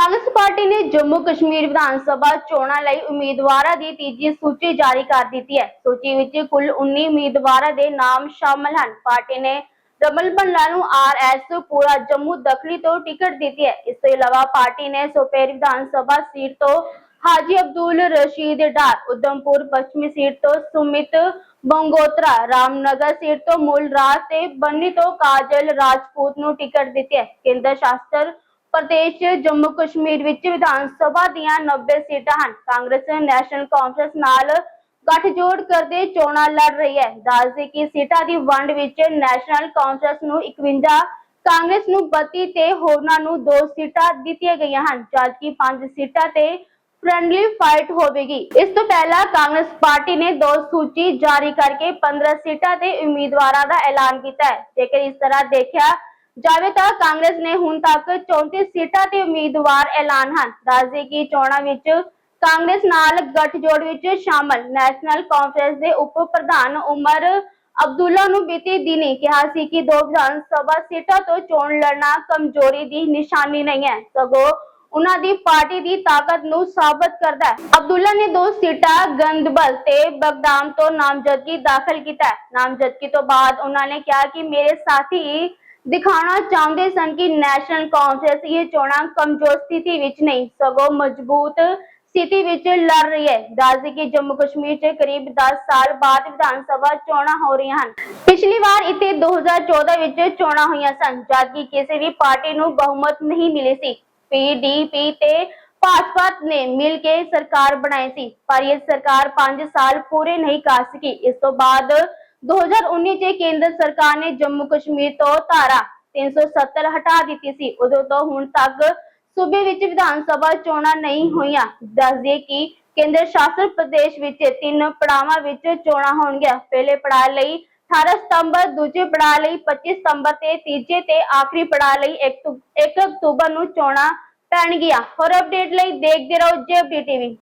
Congress party ਨੇ ਜੰਮੂ ਕਸ਼ਮੀਰ ਵਿਧਾਨ ਸਭਾ ਚੋਣਾਂ ਲਈ ਉਮੀਦਵਾਰਾਂ ਦੀ ਤੀਜੀ ਸੂਚੀ ਜਾਰੀ ਕਰ ਦਿੱਤੀ ਹੈ। ਸੂਚੀ ਵਿੱਚ ਕੁੱਲ 19 ਉਮੀਦਵਾਰਾਂ ਦੇ ਨਾਮ ਸ਼ਾਮਲ ਹਨ। ਪਾਰਟੀ ਨੇ ਰਮਲ ਭੰਡਾਰ ਨੂੰ ਆਰਐਸ ਪੂਰਾ ਜੰਮੂ ਦਖਲੀ ਤੋਂ ਟਿਕਟ ਦਿੱਤੀ ਹੈ। ਇਸ ਤੋਂ ਇਲਾਵਾ ਪਾਰਟੀ ਨੇ ਸੋਪੇਰ ਵਿਧਾਨ ਸਭਾ ਸੀਟ ਤੋਂ ਹਾਜੀ ਅਬਦੁਲ ਰਸ਼ੀਦ ਡਾਰ, ਉਦਮਪੁਰ ਪੱਛਮੀ ਸੀਟ ਤੋਂ ਸੁਮਿਤ ਬੰਗੋਤਰਾ, ਰਾਮਨਗਰ ਸੀਟ ਤੋਂ ਮੂਲ ਰਾਜ ਤੇ ਬੰਨੀ ਤੋਂ ਕਾਜਲ ਰਾਜਪੂਤ ਨੂੰ ਟਿਕਟ ਦਿੱਤੀ ਹੈ। ਕੇਂਦਰ ਸ਼ਾਸਤਰ ਪ੍ਰਦੇਸ਼ ਜੰਮੂ ਕਸ਼ਮੀਰ ਵਿੱਚ ਵਿਧਾਨ ਸਭਾ ਦੀਆਂ 90 ਸੀਟਾਂ ਹਨ। ਕਾਂਗਰਸ ਨੈਸ਼ਨਲ ਕਾਨਫਰੰਸ ਨਾਲ ਗੱਠਜੋੜ ਕਰਦੇ ਚੋਣਾਂ ਲੜ ਰਹੀ ਹੈ। ਦੱਸਦੇ ਕਿ ਸੀਟਾਂ ਦੀ ਵੰਡ ਵਿੱਚ ਨੈਸ਼ਨਲ ਕਾਨਫਰੰਸ ਨੂੰ 51 ਕਾਂਗਰਸ ਨੂੰ 32 ਤੇ ਹੋਰਨਾਂ ਨੂੰ 2 ਸੀਟਾਂ ਦਿੱਤੀਆਂ ਗਈਆਂ ਹਨ, ਜਦਕਿ 5 ਸੀਟਾਂ ਤੇ ਫ੍ਰੈਂਡਲੀ ਫਾਈਟ ਹੋਵੇਗੀ। ਇਸ ਤੋਂ ਪਹਿਲਾਂ ਕਾਂਗਰਸ ਪਾਰਟੀ ਨੇ ਦੋ ਸੂਚੀ ਜਾਰੀ ਕਰਕੇ 15 ਸੀਟਾਂ ਤੇ ਉਮੀਦਵਾਰਾਂ ਦਾ ਐਲਾਨ ਕੀਤਾ ਹੈ। ਜੇਕਰ ਇਸ ਤਰ੍ਹਾਂ ਦੇਖਿਆ ਜਾਵੇ ਤਾਂ ਕਾਂਗਰਸ ਨੇ ਹੁਣ ਤੱਕ 34 ਸੀਟਾਂ ਤੇ ਉਮੀਦਵਾਰ ਐਲਾਨ ਹਨ। ਦੱਸਦੇ ਕਿ ਚੋਣਾਂ ਵਿੱਚ ਕਾਂਗਰਸ ਨਾਲ ਗੱਠਜੋੜ ਵਿੱਚ ਸ਼ਾਮਲ ਨੈਸ਼ਨਲ ਕਾਨਫਰੰਸ ਦੇ ਉਪ ਪ੍ਰਧਾਨ ਉਮਰ ਅਬਦੁੱਲਾ ਨੂੰ ਬੀਤੀ ਦਿਨੀ ਕਿਹਾ ਸੀ ਕਿ ਦੋ ਵਿਧਾਨ ਸਭਾ ਸੀਟਾਂ ਤੋਂ ਚੋਣ ਲੜਨਾ ਕਮਜ਼ੋਰੀ ਦੀ ਨਿਸ਼ਾਨੀ ਨਹੀਂ ਹੈ। ਸਗੋਂ ਉਹਨਾਂ ਦੀ ਪਾਰਟੀ ਦੀ ਤਾਕਤ ਨੂੰ ਸਾਬਤ ਕਰਦਾ ਹੈ। ਅਬਦੁੱਲਾ ਨੇ ਦੋ ਸੀਟਾਂ ਗੰਦਬਲ ਤੇ ਬਗਦਾਮ ਤੋਂ ਨਾਮਜ਼ਦਗੀ ਦਾਖਲ ਕੀਤਾ ਨਾਮਜ਼ਦਗੀ ਤੋਂ ਬਾਅਦ ਉਹਨਾਂ ਨੇ ਕਿਹਾ ਕਿ ਮੇਰੇ ਸਾਥੀ ਦਿਖਾਉਣਾ ਚਾਹੁੰਦੇ ਸਨ ਕਿ ਨੈਸ਼ਨਲ ਕਾਨਫਰੰਸ ਇਹ ਚੋਣਾਂ ਕਮਜ਼ੋਰ ਸਥਿਤੀ ਵਿੱਚ ਨਹੀਂ, ਸਗੋਂ ਮਜ਼ਬੂਤ ਸਥਿਤੀ ਵਿੱਚ ਲੜ ਰਹੀ ਹੈ। ਦੱਸਦੇ ਕਿ ਜੰਮੂ ਕਸ਼ਮੀਰ 'ਚ ਕਰੀਬ 10 ਸਾਲ ਬਾਅਦ ਵਿਧਾਨ ਸਭਾ ਚੋਣਾਂ ਹੋ ਰਹੀਆਂ ਹਨ। ਪਿਛਲੀ ਵਾਰ ਇੱਥੇ 2014 ਵਿੱਚ ਚੋਣਾਂ ਹੋਈਆਂ ਸਨ ਜਦਕਿ ਕਿਸੇ ਵੀ ਪਾਰਟੀ ਨੂੰ ਬਹੁਮਤ ਨਹੀਂ ਮਿਲੀ ਸੀ। ਪੀਡੀਪੀ ਤੇ ਭਾਜਪਾ ਨੇ ਮਿਲ ਕੇ ਸਰਕਾਰ ਬਣਾਈ ਸੀ, ਪਰ ਇਹ ਸਰਕਾਰ 5 ਸਾਲ ਪੂਰੇ ਨਹੀਂ ਕਰ ਸਕੀ। ਇਸ ਤੋਂ ਬਾਅਦ 2019 ਚ ਕੇਂਦਰ ਸਰਕਾਰ ਨੇ ਜੰਮੂ ਕਸ਼ਮੀਰ ਤੋਂ ਧਾਰਾ 370 ਹਟਾ ਦਿੱਤੀ ਸੀ। ਉਦੋਂ ਤੋਂ ਹੁਣ ਤੱਕ ਸੂਬੇ ਵਿੱਚ ਵਿਧਾਨ ਸਭਾ ਚੋਣਾਂ ਨਹੀਂ ਹੋਈਆਂ। ਦੱਸਦੇ ਕਿ ਕੇਂਦਰ ਸ਼ਾਸਤ ਪ੍ਰਦੇਸ਼ ਵਿੱਚ ਤਿੰਨ ਪੜਾਵਾਂ ਵਿੱਚ ਚੋਣਾਂ ਹੋਣਗੀਆਂ। ਪਹਿਲੇ ਪੜਾਅ ਲਈ 18 ਸਤੰਬਰ, ਦੂਜੇ ਪੜਾਅ ਲਈ 25 ਸਤੰਬਰ ਤੇ ਤੀਜੇ ਤੇ ਆਖਰੀ ਪੜਾਅ ਲਈ 1 ਅਕਤੂਬਰ ਨੂੰ ਚੋਣਾਂ ਪੈਣਗੀਆਂ। ਹੋਰ ਅਪਡੇਟ ਲਈ ਦੇਖਦੇ ਰਹੋ ਜੇਪੀ ਟੀਵੀ।